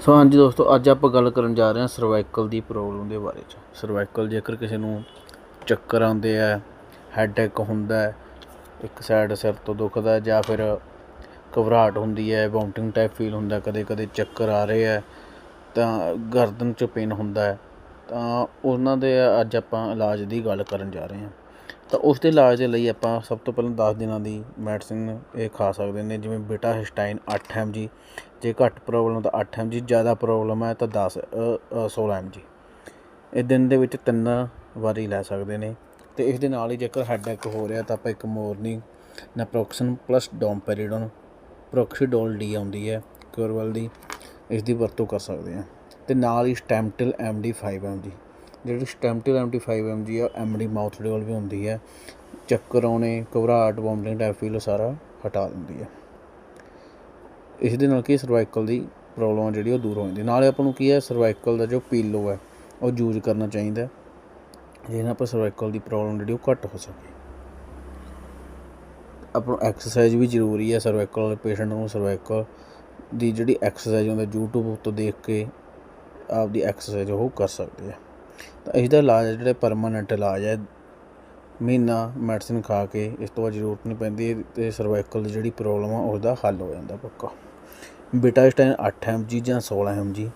ਸੋ ਹਾਂਜੀ ਦੋਸਤੋ ਅੱਜ ਆਪਾਂ ਗੱਲ ਕਰਨ ਜਾ ਰਹੇ ਹਾਂ ਸਰਵਾਈਕਲ ਦੀ ਪ੍ਰੋਬਲਮ ਦੇ ਬਾਰੇ ਚ। ਸਰਵਾਈਕਲ ਜੇਕਰ ਕਿਸੇ ਨੂੰ ਚੱਕਰ ਆਉਂਦੇ ਆ ਹੈਡੇਕ ਹੁੰਦਾ ਹੈ, ਇੱਕ ਸਾਈਡ ਸਿਰ ਤੋਂ ਦੁਖਦਾ ਜਾਂ ਫਿਰ ਘਬਰਾਹਟ ਹੁੰਦੀ ਹੈ ਵੋਮਟਿੰਗ ਟਾਈਪ ਫੀਲ ਹੁੰਦਾ ਕਦੇ ਕਦੇ ਚੱਕਰ ਆ ਰਹੇ ਆ ਤਾਂ ਗਰਦਨ 'ਚ ਪੇਨ ਹੁੰਦਾ ਹੈ ਤਾਂ ਉਹਨਾਂ ਦੇ ਅੱਜ ਆਪਾਂ ਇਲਾਜ ਦੀ ਗੱਲ ਕਰਨ ਜਾ ਰਹੇ ਹਾਂ। ਤਾਂ ਉਸ ਦੇ ਇਲਾਜ ਦੇ ਲਈ ਆਪਾਂ ਸਭ ਤੋਂ ਪਹਿਲਾਂ 10 ਦਿਨਾਂ ਦੀ ਮੈਡੀਸਿਨ ਇਹ ਖਾ ਸਕਦੇ ਨੇ ਜਿਵੇਂ ਬੀਟਾ ਹਿਸਟਾਈਨ 8 ਐਮਜੀ ਜੇ ਘੱਟ ਪ੍ਰੋਬਲਮ ਤਾਂ 8 ਐਮਜੀ ਜ਼ਿਆਦਾ ਪ੍ਰੋਬਲਮ ਹੈ ਤਾਂ 10 ਅ, ਅ, 16 ਐਮਜੀ ਇਹ ਦਿਨ ਦੇ ਵਿੱਚ ਤਿੰਨ ਵਾਰੀ ਲੈ ਸਕਦੇ ਨੇ ਤੇ ਇਸ ਦੇ ਨਾਲ ਹੀ ਜੇਕਰ ਹੈਡੇਕ ਹੋ ਰਿਹਾ ਤਾਂ ਆਪਾਂ ਇੱਕ morning naproxen plus domperidone Proxidol D ਆਉਂਦੀ ਹੈ ਕਿਉਰਵਲ ਦੀ ਇਸ ਦੀ ਵਰਤੋਂ ਕਰ ਸਕਦੇ ਹਾਂ। ਤੇ ਨਾਲ ਹੀ ਸਟੈਮਟਿਲ ਐਮਡੀ 5 ਐਮਜੀ ਜਿਹੜੀ ਸਟੈਮਟਿਲ ਐਮਡੀ 5 ਐਮਜੀ ਆ ਐਮਡੀ ਮਾਊਥਡੋਲ ਵੀ ਹੁੰਦੀ ਹੈ। ਚੱਕਰ ਆਉਣੇ, ਘਬਰਾਹਟ ਵੋਮਟਿੰਗ ਟਾਈਪ ਫੀਲ ਸਾਰਾ ਹਟਾ ਦਿੰਦੀ ਹੈ। ਇਸ ਦੇ ਨਾਲ ਕੀ ਸਰਵਾਈਕਲ ਦੀ ਪ੍ਰੋਬਲਮ ਜਿਹੜੀ ਉਹ ਦੂਰ ਹੋ ਜਾਂਦੀ ਨਾਲੇ ਆਪਾਂ ਨੂੰ ਕੀ ਹੈ ਸਰਵਾਈਕਲ ਦਾ ਜੋ ਪੀਲੋ ਹੈ, ਉਹ ਯੂਜ਼ ਕਰਨਾ ਚਾਹੀਦਾ ਜਿਹਦੇ ਨਾਲ ਆਪਾਂ ਸਰਵਾਈਕਲ ਦੀ ਪ੍ਰੋਬਲਮ ਜਿਹੜੀ ਉਹ ਘੱਟ ਹੋ ਸਕੇ। ਆਪਾਂ ਨੂੰ ਐਕਸਰਸਾਈਜ਼ ਵੀ ਜ਼ਰੂਰੀ ਹੈ ਸਰਵਾਈਕਲ ਵਾਲੇ ਪੇਸ਼ੈਂਟ ਨੂੰ ਸਰਵਾਈਕਲ ਦੀ ਜਿਹੜੀ ਐਕਸਰਸਾਈਜ਼ ਹੁੰਦਾ YouTube ਉੱਤੋਂ ਦੇਖ ਕੇ ਆਪਦੀ ਐਕਸਰਸਾਈਜ਼ ਉਹ ਕਰ ਸਕਦੇ ਆ। ਤਾਂ ਇਸ ਦਾ ਇਲਾਜ ਹੈ ਜਿਹੜਾ ਪਰਮਾਨੈਂਟ ਇਲਾਜ ਹੈ ਮਹੀਨਾ ਮੈਡੀਸਿਨ ਖਾ ਕੇ ਇਸ ਤੋਂ ਬਾਅਦ ਜ਼ਰੂਰਤ ਨਹੀਂ ਪੈਂਦੀ ਤੇ ਸਰਵਾਈਕਲ ਦੀ ਜਿਹੜੀ ਪ੍ਰੋਬਲਮ ਆ ਉਹਦਾ ਹੱਲ ਹੋ ਜਾਂਦਾ ਪੱਕਾ। ਬੀਟਾਸਟਾਈਨ 8 mg ਜਾਂ 16 mg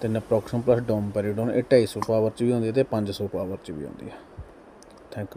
ਤੇ ਨੈਪਰੋਕਸਨ ਪਲੱਸ ਡੋਮਪੈਰੀਡੋਨ ਇਹ 250 ਪਾਵਰ ਚ ਵੀ ਹੁੰਦੀ ਹੈ ਤੇ 500 ਪਾਵਰ ਚ ਵੀ ਹੁੰਦੀ ਹੈ ਥੈਂਕ ਯੂ